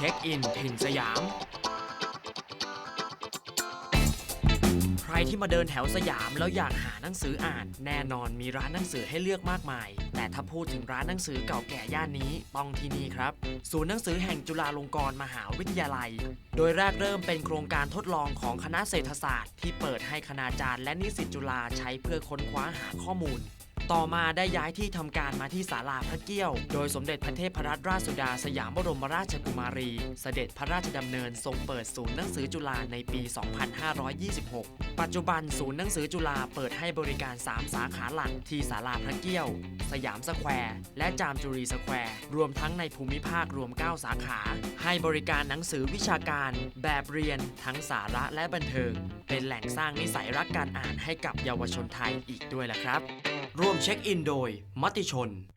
เช็คอินถิ่นสยาม ใครที่มาเดินแถวสยามแล้วอยากหาหนังสืออ่าน แน่นอนมีร้านหนังสือให้เลือกมากมาย แต่ถ้าพูดถึงร้านหนังสือเก่าแก่ย่านนี้ต้องที่นี่ครับ ศูนย์หนังสือแห่งจุฬาลงกรณ์มหาวิทยาลัย โดยแรกเริ่มเป็นโครงการทดลองของคณะเศรษฐศาสตร์ ที่เปิดให้คณาจารย์และนิสิตจุฬาใช้เพื่อค้นคว้าหาข้อมูล ต่อมาได้ย้ายที่ทำการมาที่ศาลาพระเกี้ยว โดยสมเด็จพระเทพรัตนราชสุดาสยามบรมราชกุมารี เสด็จพระราชดำเนินทรงเปิดศูนย์หนังสือจุฬาในปี 2526 ปัจจุบันศูนย์หนังสือจุฬาเปิดให้บริการ 3 สาขาหลักที่ศาลาพระเกี้ยว สยามสแควร์ และจามจุรีสแควร์ รวมทั้งในภูมิภาครวม 9 สาขา ให้บริการหนังสือวิชาการ แบบเรียน ทั้งสาระและบันเทิง เป็นแหล่งสร้างนิสัยรักการอ่านให้กับเยาวชนไทยอีกด้วยล่ะครับ ร่วมเช็คอินโดยมติชน